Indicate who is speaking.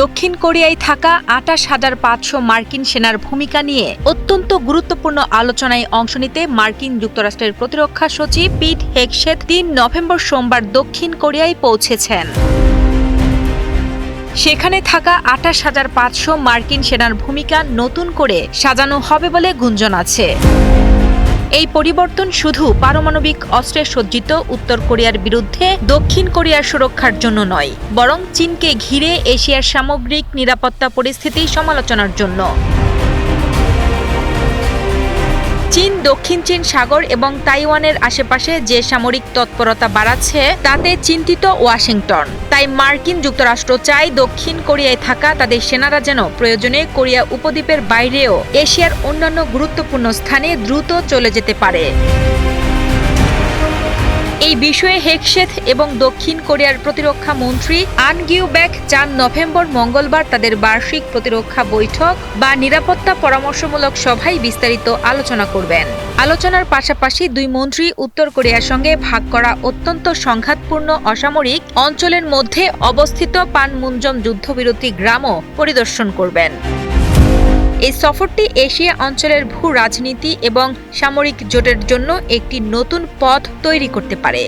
Speaker 1: দক্ষিণ কোরিয়ায় থাকা আটাশ হাজার পাঁচশো মার্কিন সেনার ভূমিকা নিয়ে অত্যন্ত গুরুত্বপূর্ণ আলোচনায় অংশ নিতে মার্কিন যুক্তরাষ্ট্রের প্রতিরক্ষা সচিব পিট হেগসেথ তিন নভেম্বর সোমবার দক্ষিণ কোরিয়ায় পৌঁছেছেন। সেখানে থাকা আটাশ হাজার পাঁচশো মার্কিন সেনার ভূমিকা নতুন করে সাজানো হবে বলে গুঞ্জন আছে। এই পরিবর্তন শুধু পারমাণবিক অস্ত্রে সজ্জিত উত্তর কোরিয়ার বিরুদ্ধে দক্ষিণ কোরিয়ার সুরক্ষার জন্য নয়, বরং চীনকে ঘিরে এশিয়ার সামগ্রিক নিরাপত্তা পরিস্থিতি সমালোচনার জন্য। চীন, দক্ষিণ চীন সাগর এবং তাইওয়ানের আশেপাশে যে সামরিক তৎপরতা বাড়াচ্ছে, তাতে চিন্তিত ওয়াশিংটন। তাই মার্কিন যুক্তরাষ্ট্র চায় দক্ষিণ কোরিয়ায় থাকা তাদের সেনারা যেন প্রয়োজনে কোরিয়া উপদ্বীপের বাইরেও এশিয়ার অন্যান্য গুরুত্বপূর্ণ স্থানে দ্রুত চলে যেতে পারে। এই বিষয়ে হেকশেথ এবং দক্ষিণ কোরিয়ার প্রতিরক্ষা মন্ত্রী আন গিউব্যাক চার নভেম্বর মঙ্গলবার তাদের বার্ষিক প্রতিরক্ষা বৈঠক বা নিরাপত্তা পরামর্শমূলক সভায় বিস্তারিত আলোচনা করবেন। আলোচনার পাশাপাশি দুই মন্ত্রী উত্তর কোরিয়ার সঙ্গে ভাগ করা অত্যন্ত সংঘাতপূর্ণ অসামরিক অঞ্চলের মধ্যে অবস্থিত পানমুঞ্জম যুদ্ধবিরতি গ্রামও পরিদর্শন করবেন। এই সফরটি এশিয়া অঞ্চলের ভূ রাজনীতি এবং সামরিক জোটের জন্য একটি নতুন পথ তৈরি করতে পারে।